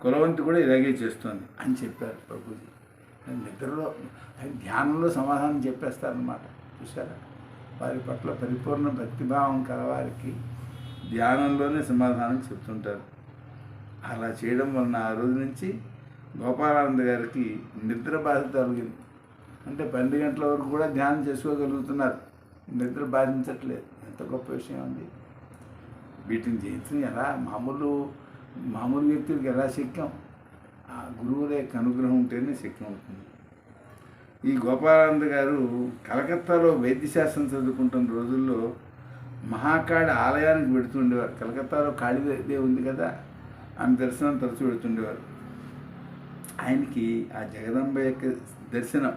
కులవంతి కూడా ఇలాగే చేస్తోంది. అని చెప్పారు ప్రభుజీ. నిద్రలో ఆయన ధ్యానంలో సమాధానం చెప్పేస్తారనమాట చూసారా వారి పట్ల పరిపూర్ణ భక్తిభావం కలవారికి ధ్యానంలోనే సమాధానం చెప్తుంటారు. అలా చేయడం వలన ఆ రోజు నుంచి గోపాలానంద గారికి నిద్ర బాధ తొలగింది. అంటే పన్నెండు గంటల వరకు కూడా ధ్యానం చేసుకోగలుగుతున్నారు. నిద్ర బాధించట్లేదు. ఎంత గొప్ప విషయం అండి. వీటిని జయించడం ఎలా? మామూలు మామూలు వ్యక్తులకి ఎలా శక్యం? ఆ గురువుల యొక్క అనుగ్రహం ఉంటేనే శక్యం అవుతుంది ఈ గోపాలానంద గారు కలకత్తాలో వైద్యశాస్త్రం చదువుకుంటున్న రోజుల్లో మహాకాళి ఆలయానికి పెడుతుండేవారు కలకత్తాలో కాళీదేవి ఉంది కదా? ఆమె దర్శనం తరచు పెడుతుండేవారు ఆయనకి ఆ జగదంబ యొక్క దర్శనం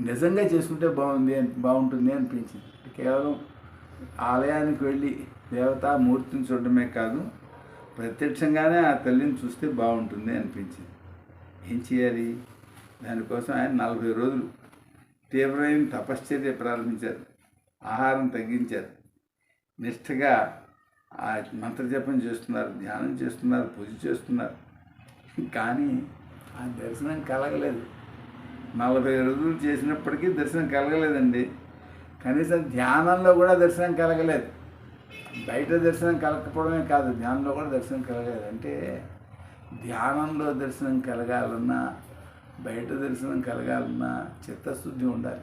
నిజంగా చేసుకుంటే బాగుంది అని బాగుంటుంది అనిపించింది. కేవలం ఆలయానికి వెళ్ళి దేవతా మూర్తిని చూడడమే కాదు ప్రత్యక్షంగానే ఆ తల్లిని చూస్తే బాగుంటుంది అనిపించింది. ఏం చేయాలి? దానికోసం ఆయన నలభై రోజులు తీవ్రమైన తపశ్చర్య ప్రారంభించారు. ఆహారం తగ్గించారు. నిష్ఠగా ఆ మంత్రజపం చేస్తున్నారు ధ్యానం చేస్తున్నారు పూజ చేస్తున్నారు. కానీ ఆ దర్శనం కలగలేదు. నలభై రోజులు చేసినప్పటికీ దర్శనం కలగలేదండి. కనీసం ధ్యానంలో కూడా దర్శనం కలగలేదు. బయట దర్శనం కలగకపోవడమే కాదు ధ్యానంలో కూడా దర్శనం కలగలేదు. అంటే ధ్యానంలో దర్శనం కలగాలన్నా బయట దర్శనం కలగాలన్నా చిత్తశుద్ధి ఉండాలి.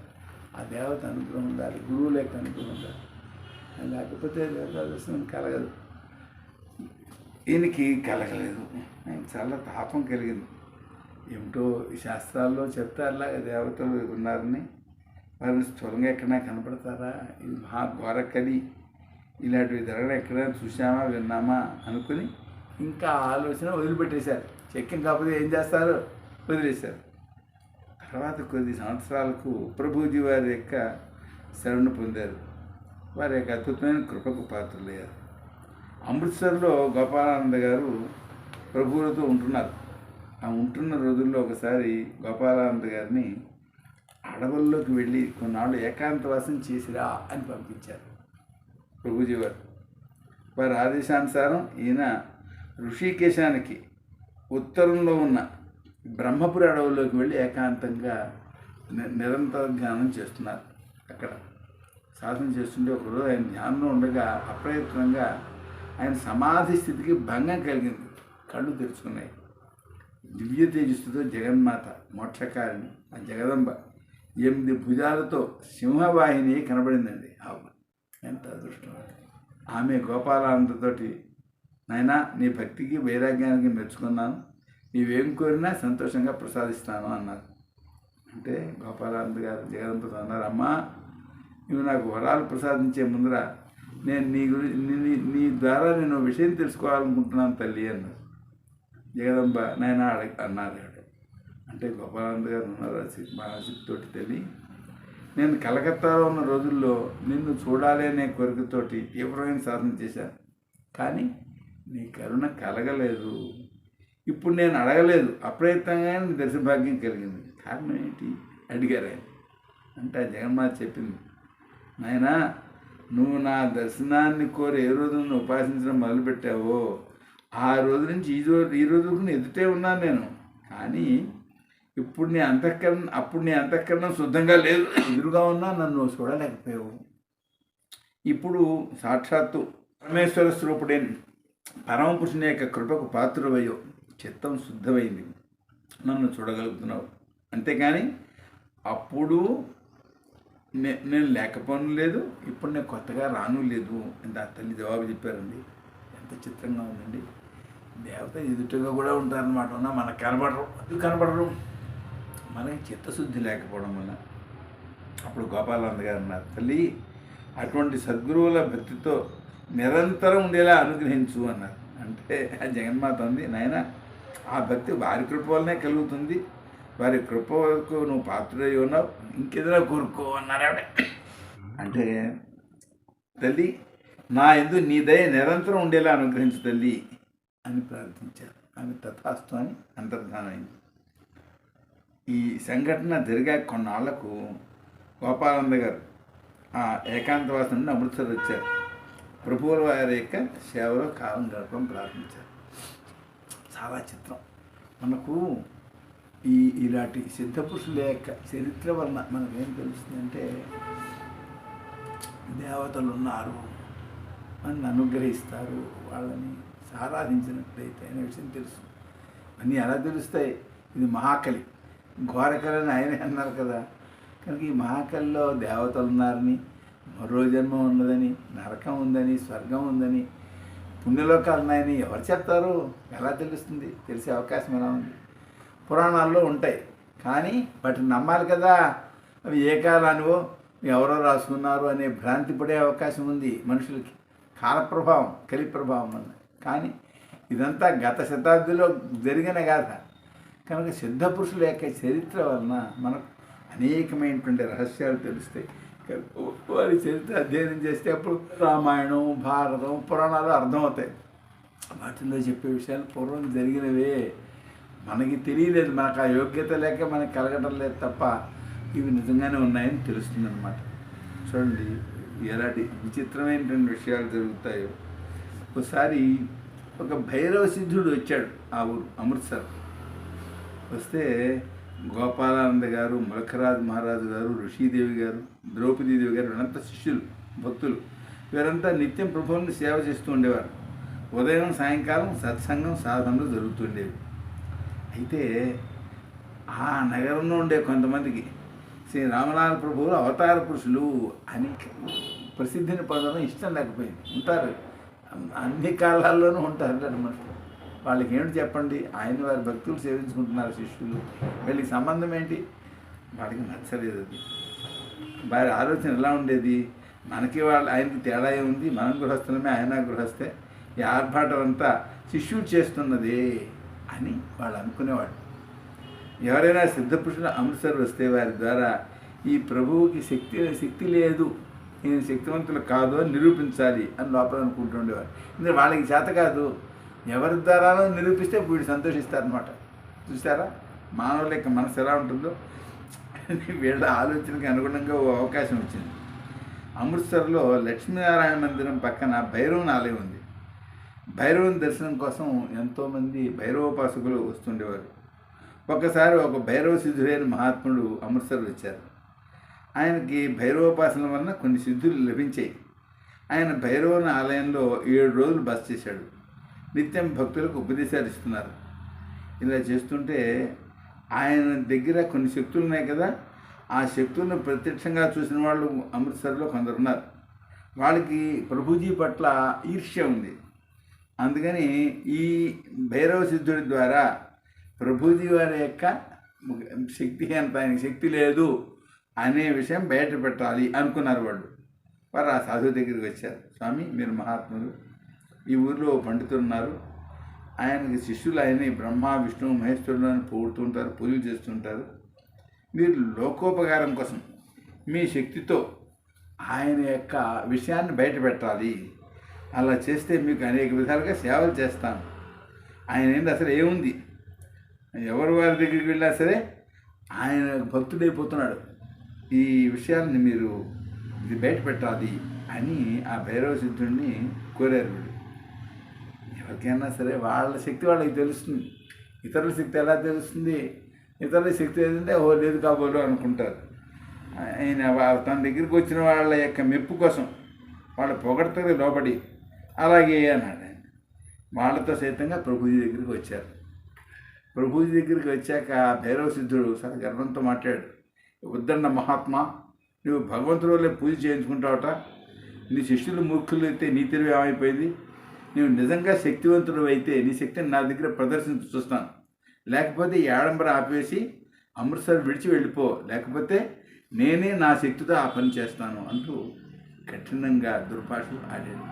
ఆ దేవత అనుగ్రహం ఉండాలి గురువు లేక అనుగ్రహం ఉండాలి. లేకపోతే దేవత దర్శనం కలగదు. ఈయనకి కలగలేదు. ఆయన చాలా తాపం కలిగింది. ఏమిటో శాస్త్రాల్లో చెప్తారులాగా దేవతలు ఉన్నారని వారిని స్థూలంగా ఎక్కడైనా కనపడతారా? ఇది మహా ఇలాంటివి జరగడం ఎక్కడైనా చూసామా విన్నామా అనుకుని ఇంకా ఆలోచన వదిలిపెట్టేశారు. చెక్కిం కాకపోతే ఏం చేస్తారు? వదిలేశారు. తర్వాత కొద్ది సంవత్సరాలకు ప్రభుజీ వారి యొక్క శరణు పొందారు. వారి యొక్క అద్భుతమైన కృపకు పాత్రలయ్యారు. అమృత్సర్లో గోపాలానంద గారు ప్రభువులతో ఉంటున్నారు. ఆ ఉంటున్న రోజుల్లో ఒకసారి గోపాలానంద గారిని అడవుల్లోకి వెళ్ళి కొన్నాళ్ళు ఏకాంతవాసం చేసిరా అని పంపించారు. ప్రభుజీ వారు. వారి ఆదేశానుసారం ఈయన ఋషికేశానికి ఉత్తరంలో ఉన్న బ్రహ్మపురి అడవుల్లోకి వెళ్ళి ఏకాంతంగా నిరంతర ధ్యానం చేస్తున్నారు అక్కడ. సాధన చేస్తుంటే ఒకరోజు ఆయన ధ్యానంలో ఉండగా అప్రయత్నంగా ఆయన సమాధి స్థితికి భంగం కలిగింది. కళ్ళు తెరుచుకున్నాయి. దివ్య తేజస్సుతో జగన్మాత మోక్షకారిణి ఆ జగదంబ. ఎనిమిది భుజాలతో సింహవాహిని కనబడిందండి. ఆవు ఎంత అదృష్టం ఆమె గోపాలానందతోటి నాయనా నీ భక్తికి వైరాగ్యానికి మెచ్చుకున్నాను. నీవేం కోరినా సంతోషంగా ప్రసాదిస్తాను అన్నారు. అంటే గోపాలానంద గారు జగదంబతో అన్నారు అమ్మా నువ్వు నాకు వరాలు ప్రసాదించే ముందర నేను నీ గురించి నీ- నీ- నీ ద్వారా నేను విషయం తెలుసుకోవాలనుకుంటున్నాను తల్లి అన్నారు. జగదంబ నేను అడగ అన్నారు అంటే గోపాలానంద గారు ఉన్నారు మా మహాశక్తితోటి తల్లి నేను కలకత్తాలో ఉన్న రోజుల్లో నిన్ను చూడాలి అనే కోరికతోటి తీవ్రమైన సాధన చేశాను కానీ నీ కరుణ కలగలేదు. ఇప్పుడు నేను అడగలేదు. అప్రయత్నంగానే నీ దర్శన భాగ్యం కలిగింది. కారణం ఏంటి? అడిగారు ఆయన. అంటే ఆ జగన్మాత చెప్పింది. నాయనా నువ్వు నా దర్శనాన్ని కోరి ఏ రోజు నువ్వు ఉపాసించడం మొదలుపెట్టావో ఆ రోజు నుంచి ఈ రోజు ఈ రోజు ఎదుటే ఉన్నాను నేను. కానీ ఇప్పుడు నీ అంతఃకరణ అప్పుడు నీ అంతఃకరణం శుద్ధంగా లేదు. ఎదురుగా ఉన్నా నన్ను చూడలేకపోయావు. ఇప్పుడు సాక్షాత్తు పరమేశ్వర స్వరూపుడే పరమపురుషుని యొక్క కృపకు పాత్రవయ్యో చిత్తం శుద్ధమైంది. నన్ను చూడగలుగుతున్నావు. అంతేకాని అప్పుడు నే నేను లేకపోను లేదు. ఇప్పుడు నేను కొత్తగా రాను లేదు. అని ఆ తల్లి జవాబు చెప్పారండి. ఎంత చిత్రంగా ఉందండి. దేవత ఎదుటగా కూడా ఉంటారనమాట ఉన్నా మనకు కనబడరు. అది కనబడరు? మనకి చిత్తశుద్ధి లేకపోవడం వల్ల. అప్పుడు గోపాలంద గారు నా తల్లి అటువంటి సద్గురువుల భక్తితో నిరంతరం ఉండేలా అనుగ్రహించు అన్నారు. అంటే ఆ జగన్మాత ఉంది నాయన ఆ భక్తి వారి కృప వల్లనే కలుగుతుంది. వారి కృపకు నువ్వు పాత్రుడై ఉన్నావు. ఇంకేదైనా కోరుకో అన్నారు ఆవిడ. అంటే తల్లి నా ఎందు నీ దయ నిరంతరం ఉండేలా అనుగ్రహించు తల్లి. అని ప్రార్థించారు. ఆమె తథాస్తు అని అంతర్ధానమైంది. ఈ సంఘటన జరిగా కొన్నాళ్ళకు గోపాలంద గారు ఆ ఏకాంతవాసం నుండి అమృత్సర్ వచ్చారు. ప్రభువుల వారి యొక్క సేవలో కాలం గడపడం ప్రారంభించారు. చాలా చిత్రం. మనకు ఈ ఇలాంటి సిద్ధపురుషుల యొక్క చరిత్ర వలన మనకేం తెలుస్తుందంటే దేవతలు ఉన్నారు అని అనుగ్రహిస్తారు వాళ్ళని. ఆరాధించినట్లయితే అనే విషయం తెలుసు. అన్నీ ఎలా తెలుస్తాయి? ఇది మహాకలి. ఘోరకలి అని ఆయనే అన్నారు కదా. కనుక ఈ మహాకలిలో దేవతలు ఉన్నారని మరో జన్మ ఉన్నదని నరకం ఉందని స్వర్గం ఉందని పుణ్యలోకాలు ఉన్నాయని ఎవరు చెప్తారు? ఎలా తెలుస్తుంది? తెలిసే అవకాశం ఎలా ఉంది? పురాణాల్లో ఉంటాయి. కానీ వాటిని నమ్మాలి కదా. అవి ఏ కాలానివో ఎవరో రాసుకున్నారు అనే భ్రాంతి పడే అవకాశం ఉంది మనుషులకి. కాల ప్రభావం కలి ప్రభావం అన్నది కానీ ఇదంతా గత శతాబ్దిలో జరిగిన గాథ. కనుక సిద్ధ పురుషుల యొక్క చరిత్ర వలన మనకు అనేకమైనటువంటి రహస్యాలు తెలుస్తాయి. వారి చరిత్ర అధ్యయనం చేస్తే అప్పుడు రామాయణం భారతం పురాణాలు అర్థమవుతాయి. వాటిలో చెప్పే విషయాలు పూర్వం జరిగినవే. మనకి తెలియలేదు మనకు ఆ యోగ్యత లేక మనకి కలగడం లేదు తప్ప ఇవి నిజంగానే ఉన్నాయని తెలుస్తుంది అనమాట చూడండి ఎలాంటి విచిత్రమైనటువంటి విషయాలు జరుగుతాయో. ఒకసారి ఒక భైరవ సిద్ధుడు వచ్చాడు ఆ ఊరు అమృత్సర్ వస్తే గోపాలానంద గారు ములఖరాజ్ మహారాజు గారు ఋషిదేవి గారు ద్రౌపదీదేవి గారు వీరంతా శిష్యులు భక్తులు. వీరంతా నిత్యం ప్రభువుని సేవ చేస్తూ ఉండేవారు. ఉదయం సాయంకాలం సత్సంగం సాధనలు జరుగుతుండేవి అయితే ఆ నగరంలో ఉండే కొంతమందికి శ్రీ రామనాథ ప్రభువులు అవతార పురుషులు అని ప్రసిద్ధిని పొందడం ఇష్టం లేకపోయింది. ఉంటారు. అన్ని కాలాల్లోనూ ఉంటారు అనమాట వాళ్ళకి ఏమిటి చెప్పండి? ఆయన వారి భక్తులు సేవించుకుంటున్నారు శిష్యులు. వీళ్ళకి సంబంధం ఏంటి? వాడికి నచ్చలేదు అది. వారి ఆలోచన ఎలా ఉండేది? మనకి వాళ్ళు ఆయనకి తేడా ఉంది మనం గృహస్థులమే ఆయన గృహస్థే. ఈ ఆర్భాటం అంతా శిష్యుడు చేస్తున్నదే అని వాళ్ళు అనుకునేవాడు ఎవరైనా సిద్ధపురుషుల అమృత్సర్ వస్తే వారి ద్వారా ఈ ప్రభువుకి శక్తి శక్తి లేదు. నేను శక్తివంతులు కాదు అని నిరూపించాలి అని లోపల అనుకుంటుండేవారు ఎందుకంటే వాళ్ళకి చేత కాదు. ఎవరి ద్వారానో నిరూపిస్తే వీడు సంతోషిస్తారనమాట చూసారా మానవుల యొక్క మనసు ఎలా ఉంటుందో? వీళ్ళ ఆలోచనకి అనుగుణంగా ఓ అవకాశం వచ్చింది. అమృత్సర్లో లక్ష్మీనారాయణ మందిరం పక్కన భైరవుని ఆలయం ఉంది. భైరవుని దర్శనం కోసం ఎంతోమంది భైరవోపాసకులు వస్తుండేవారు. ఒకసారి ఒక భైరవ సిద్ధులైన మహాత్ముడు అమృత్సర్ వచ్చారు. ఆయనకి భైరవోపాసన వలన కొన్ని సిద్ధులు లభించాయి. ఆయన భైరవన ఆలయంలో ఏడు రోజులు బస చేశాడు. నిత్యం భక్తులకు ఉపదేశాలు ఇస్తున్నారు. ఇలా చేస్తుంటే ఆయన దగ్గర కొన్ని శక్తులు ఉన్నాయి కదా ఆ శక్తులను ప్రత్యక్షంగా చూసిన వాళ్ళు అమృత్సర్లో కొందరు ఉన్నారు వాళ్ళకి ప్రభుజీ పట్ల ఈర్ష్య ఉంది. అందుకని ఈ భైరవ సిద్ధుడి ద్వారా ప్రభుజీ వారి యొక్క శక్తి ఎంత ఆయనకి శక్తి లేదు. అనే విషయం బయట పెట్టాలి అనుకున్నారు వాళ్ళు. వారు ఆ సాధువు దగ్గరికి వచ్చారు. స్వామి మీరు మహాత్ములు. ఈ ఊరిలో పండుతున్నారు పండితులు ఉన్నారు. ఆయనకి శిష్యులు ఆయన. బ్రహ్మ విష్ణు మహేశ్వరుడు అని పొగుడుతుంటారు పూజలు చేస్తుంటారు. మీరు లోకోపకారం కోసం మీ శక్తితో ఆయన యొక్క విషయాన్ని బయట పెట్టాలి. అలా చేస్తే మీకు అనేక విధాలుగా సేవలు చేస్తాను. ఆయన ఏంటి అసలు ఏముంది? ఎవరు వారి దగ్గరికి వెళ్ళినా సరే ఆయన భక్తుడైపోతున్నాడు. ఈ విషయాన్ని మీరు ఇది బయట పెట్టాలి అని ఆ భైరవ సిద్ధుడిని కోరారు వీడు ఎవరికైనా సరే వాళ్ళ శక్తి వాళ్ళకి తెలుస్తుంది. ఇతరుల శక్తి ఎలా తెలుస్తుంది? ఇతరుల శక్తి ఏంటంటే ఓ లేదు కాబోలు అనుకుంటారు. ఆయన తన దగ్గరికి వచ్చిన వాళ్ళ యొక్క మెప్పు కోసం వాళ్ళ పొగడతకి లోబడి అలాగే అన్నాడు ఆయన. వాళ్ళతో సైతంగా ప్రభుజీ దగ్గరికి వచ్చారు. ప్రభుజీ దగ్గరికి వచ్చాక ఆ భైరవ సిద్ధుడు చాలా గర్వంతో మాట్లాడు వద్దన్న మహాత్మా నువ్వు భగవంతుడి వల్లే పూజ చేయించుకుంటావట. నీ శిష్యులు మూర్ఖులు అయితే నీ తెలివి ఏమైపోయింది? నువ్వు నిజంగా శక్తివంతుడు అయితే నీ శక్తిని నా దగ్గర ప్రదర్శించి చూస్తాను. లేకపోతే ఈ ఆడంబర ఆపేసి అమృత్సర్ విడిచి వెళ్ళిపో. లేకపోతే నేనే నా శక్తితో ఆ పని చేస్తాను అంటూ కఠినంగా దుర్భాషలు ఆడాడు.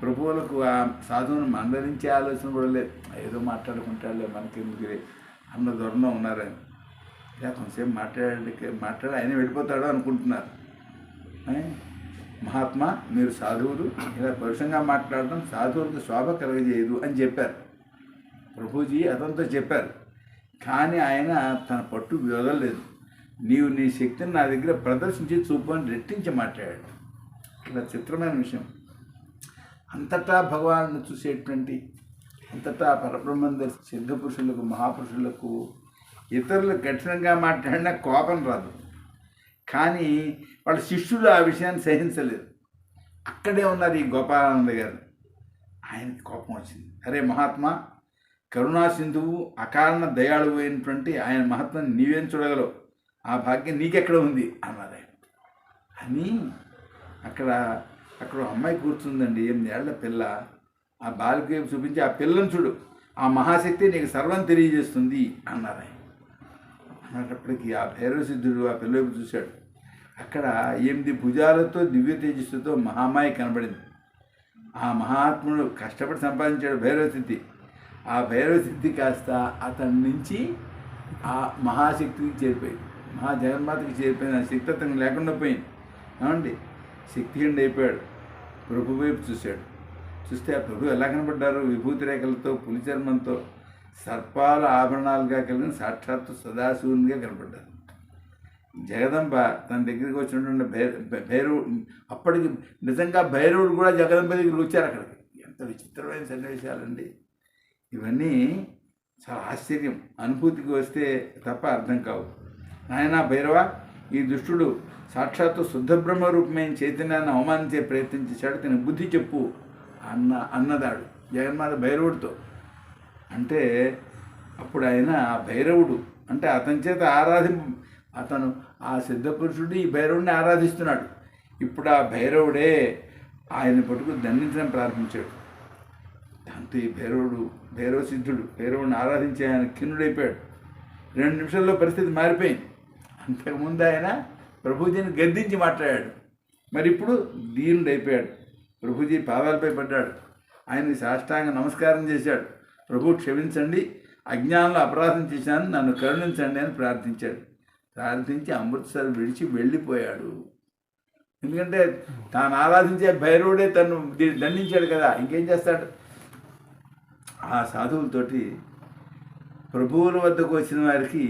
ప్రభువులకు ఆ సాధువును మందరించే ఆలోచన కూడా లేదు. ఏదో మాట్లాడుకుంటాడులే మనకెందుకులే అన్న దూరంలో ఉన్నారని. ఇలా కొంతసేపు మాట్లాడే మాట్లాడి ఆయన వెళ్ళిపోతాడు అనుకుంటున్నారు. మహాత్మా మీరు సాధువులు ఇలా పరుషంగా మాట్లాడడం సాధువులకు శోభ కలగజేయదు అని చెప్పారు. ప్రభుజీ అతనితో చెప్పారు. కానీ ఆయన తన పట్టు వదలలేదు నీవు నీ శక్తిని నా దగ్గర ప్రదర్శించి చూపు అని రెట్టించి మాట్లాడాడు. ఇలా చిత్రమైన విషయం. అంతటా భగవాను చూసేటువంటి అంతటా పరబ్రహ్మందరి సిద్ధపురుషులకు మహాపురుషులకు ఇతరులు కఠినంగా మాట్లాడినా కోపం రాదు. కానీ వాళ్ళ శిష్యులు ఆ విషయాన్ని సహించలేదు అక్కడే ఉన్నారు ఈ గోపాలానంద గారు. ఆయనకి కోపం వచ్చింది. అరే మహాత్మా కరుణా సింధువు అకారణ దయాళు అయినటువంటి ఆయన మహాత్మని నీవేం చూడగలవు? ఆ భాగ్యం నీకెక్కడ ఉంది? అన్నారు ఆయన. అని అక్కడ అక్కడ అమ్మాయి కూర్చుందండి. ఎనిమిదేళ్ళ పిల్ల. ఆ బాలిక చూపించి ఆ పిల్లని చూడు. ఆ మహాశక్తి నీకు సర్వం తెలియజేస్తుంది అన్నారు ఆయన. అన్నప్పటికీ ఆ భైరవ సిద్ధుడు ఆ పిల్లలకు చూశాడు. అక్కడ ఎనిమిది భుజాలతో దివ్య తేజస్సుతో మహామాయి కనబడింది. ఆ మహాత్ముడు కష్టపడి సంపాదించాడు భైరవ సిద్ధి ఆ భైరవ సిద్ధి కాస్త అతని నుంచి ఆ మహాశక్తికి చేరిపోయింది. మహా జగన్మాతకి చేరిపోయింది ఆ శక్తి అతను లేకుండా పోయింది. ఏమండి? శక్తిహీనుడు అయిపోయాడు. ప్రభు వైపు చూశాడు. చూస్తే ఆ ప్రభు ఎలా కనబడ్డారు? విభూతి రేఖలతో పులి చర్మంతో సర్పాల ఆభరణాలుగా కలిగిన సాక్షాత్తు సదాశివునిగా కనపడ్డారు. జగదంబ తన దగ్గరికి వచ్చినటువంటి భై భైరవు అప్పటికి నిజంగా భైరవుడు కూడా జగదంబ దగ్గరికి వచ్చారు అక్కడికి. ఎంత విచిత్రమైన సన్నివేశాలండి. ఇవన్నీ చాలా ఆశ్చర్యం. అనుభూతికి వస్తే తప్ప అర్థం కావు. నాయన భైరవ ఈ దుష్టుడు సాక్షాత్తు శుద్ధ బ్రహ్మ రూపమైన చైతన్యాన్ని అవమానించే ప్రయత్నం చేశాడు. తన బుద్ధి చెప్పు అన్న అన్నదాడు జగన్మాత భైరవుడితో. అంటే అప్పుడు ఆయన భైరవుడు అంటే అతని చేత ఆరాధింపు అతను ఆ సిద్ధపురుషుడు ఈ భైరవుడిని ఆరాధిస్తున్నాడు. ఇప్పుడు ఆ భైరవుడే ఆయన పట్టుకు దండించడం ప్రారంభించాడు. దాంతో ఈ భైరవుడు భైరవ సిద్ధుడు భైరవుడిని ఆరాధించి ఆయన కిన్నుడైపోయాడు రెండు నిమిషాల్లో పరిస్థితి మారిపోయింది. అంతకుముందు ఆయన ప్రభుజీని గద్దించి మాట్లాడాడు. మరి ఇప్పుడు దీనుడైపోయాడు. ప్రభుజీ పాదాలపై పడ్డాడు. ఆయన సాష్టాంగ నమస్కారం చేశాడు. ప్రభు క్షమించండి అజ్ఞానంలో అపరాధం చేశాను నన్ను కరుణించండి అని ప్రార్థించాడు. ప్రార్థించి అమృత్సర్ విడిచి వెళ్ళిపోయాడు. ఎందుకంటే తాను ఆరాధించే భైరవుడే తను దీన్ని దండించాడు కదా ఇంకేం చేస్తాడు? ఆ సాధువులతోటి ప్రభువుల వద్దకు వచ్చిన వారికి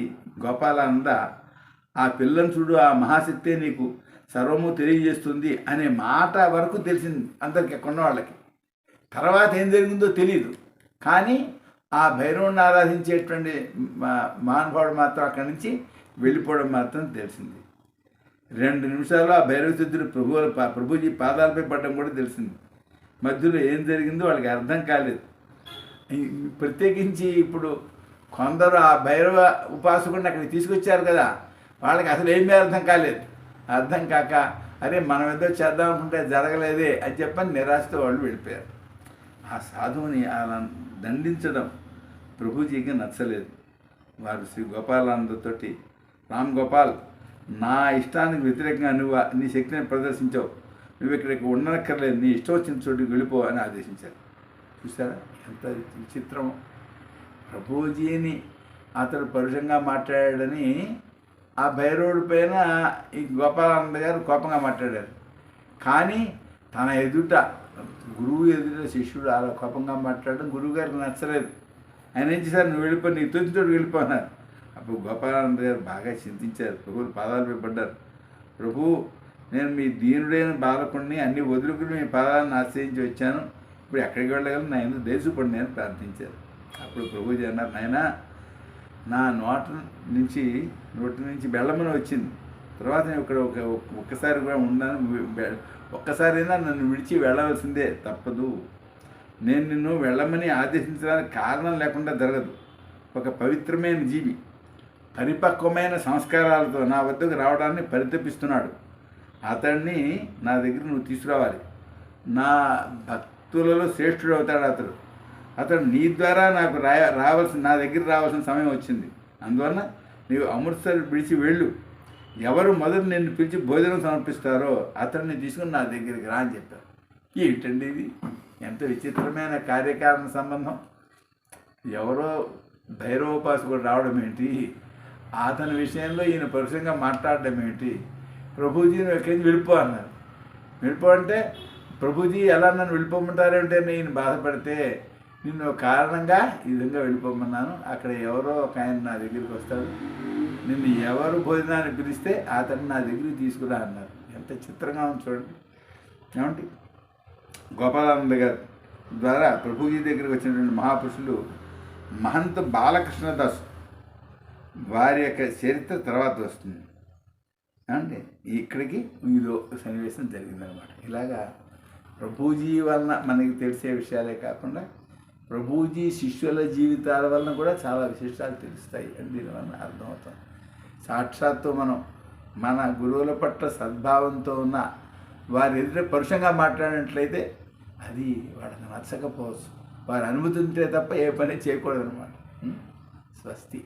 గోపాలానంద ఆ పిల్లని చూడు ఆ మహాశక్తే నీకు సర్వము తెలియజేస్తుంది అనే మాట వరకు తెలిసింది అందరికి కొన్న వాళ్ళకి తర్వాత ఏం జరిగిందో తెలియదు కానీ ఆ భైరవుని ఆరాధించేటువంటి మా- మహానుభావుడు మాత్రం అక్కడి నుంచి వెళ్ళిపోవడం మాత్రం తెలిసింది. రెండు నిమిషాల్లో ఆ భైరవశుద్ధుడు ప్రభువుల ప్రభుజీ పాదాలపై పడడం కూడా తెలిసింది. మధ్యలో ఏం జరిగిందో వాళ్ళకి అర్థం కాలేదు. ప్రత్యేకించి ఇప్పుడు కొందరు ఆ భైరవ ఉపాసకుడిని అక్కడికి తీసుకొచ్చారు కదా వాళ్ళకి అసలు ఏమీ అర్థం కాలేదు. అర్థం కాక అరే మనం ఏదో చేద్దాం అనుకుంటే జరగలేదే అని చెప్పని నిరాశతో వాళ్ళు వెళ్ళిపోయారు. ఆ సాధువుని అలా దండించడం ప్రభుజీకి నచ్చలేదు. వారు శ్రీ గోపాలానందతోటి రామ్ గోపాల్ నా ఇష్టానికి వ్యతిరేకంగా నువ్వు నీ శక్తిని ప్రదర్శించావు. నువ్వు ఇక్కడికి ఉండనక్కర్లేదు. నీ ఇష్టం వచ్చిన చోటుకి వెళ్ళిపో అని ఆదేశించారు. చూసారా ఎంత విచిత్రం. ప్రభుజీని అతడు పరుషంగా మాట్లాడాడని ఆ భైరవుడి పైన ఈ గోపాలానంద గారు కోపంగా మాట్లాడారు. కానీ తన ఎదుట గురువు ఎదుట శిష్యుడు అలా కోపంగా మాట్లాడడం గురువు గారికి నచ్చలేదు. ఆయన ఏం చేశారు? నువ్వు వెళ్ళిపో నీ తొలితోడు వెళ్ళిపోన్నారు అప్పుడు గోపాలానంద గారు బాగా చింతించారు. ప్రభువులు పాదాలు పడ్డారు ప్రభు నేను మీ దీనుడైన బాలకుడిని అన్ని వదులుకుని మీ పాదాలను ఆశ్రయించి వచ్చాను. ఇప్పుడు ఎక్కడికి వెళ్ళగలను? నా ఎందుకు దేశపడి నేను ప్రార్థించారు. అప్పుడు ప్రభుజీ అన్నారు నాయనా నా నోట నుంచి నోటి నుంచి బెల్లమని వచ్చింది. తర్వాత నేను ఇక్కడ ఒక ఒక్కసారి కూడా ఉన్నాను. ఒక్కసారైనా నన్ను విడిచి వెళ్ళవలసిందే తప్పదు. నేను నిన్ను వెళ్ళమని ఆదేశించడానికి కారణం లేకుండా జరగదు. ఒక పవిత్రమైన జీవి పరిపక్వమైన సంస్కారాలతో నా వద్దకు రావడాన్ని పరితపిస్తున్నాడు. అతన్ని నా దగ్గర నువ్వు తీసుకురావాలి. నా భక్తులలో శ్రేష్ఠుడు అవుతాడు అతడు. అతడు నీ ద్వారా నాకు రాయ రావాల్సిన నా దగ్గర రావాల్సిన సమయం వచ్చింది. అందువలన నీవు అమృత్సర్ విడిచి వెళ్ళు. ఎవరు మొదట నిన్ను పిలిచి భోజనం సమర్పిస్తారో అతన్ని తీసుకుని నా దగ్గరికి రా అని చెప్పారు. ఏమిటండి ఇది? ఎంత విచిత్రమైన కార్యకారణ సంబంధం. ఎవరో భైరవోపాసకుడు రావడం ఏంటి? అతని విషయంలో ఈయన పరుషంగా మాట్లాడడం ఏంటి? ప్రభుజీని ఎక్కడికి నుంచి వెళ్ళిపో అన్నారు. వెళ్ళిపో అంటే ప్రభుజీ ఎలా నన్ను వెళ్ళిపోమంటారంటే నేను బాధపడితే నిన్ను కారణంగా ఈ విధంగా వెళ్ళిపోమన్నాను. అక్కడ ఎవరో ఒక ఆయన నా దగ్గరికి వస్తాడు నిన్ను ఎవరు భోజనాన్ని పిలిస్తే అతను నా దగ్గరికి తీసుకురా అన్నారు. ఎంత చిత్రంగా ఉంది చూడండి. ఏమండి? గోపాలానంద గారు ద్వారా ప్రభుజీ దగ్గరికి వచ్చినటువంటి మహాపురుషులు మహంత బాలకృష్ణదాస్ వారి యొక్క చరిత్ర తర్వాత వస్తుంది. అంటే ఇక్కడికి ఇదో సన్నివేశం జరిగిందనమాట ఇలాగా ప్రభుజీ వలన మనకి తెలిసే విషయాలే కాకుండా ప్రభుజీ శిష్యుల జీవితాల వలన కూడా చాలా విశేషాలు తెలుస్తాయి అని దీనివల్ల అర్థమవుతుంది. సాక్షాత్తు మనం మన గురువుల పట్ల సద్భావంతో ఉన్న వారి ఎదుట పరుషంగా మాట్లాడినట్లయితే అది వాళ్ళకి నచ్చకపోవచ్చు. వారు అనుమతి ఉంటే తప్ప ఏ పని చేయకూడదు అనమాట స్వస్తి.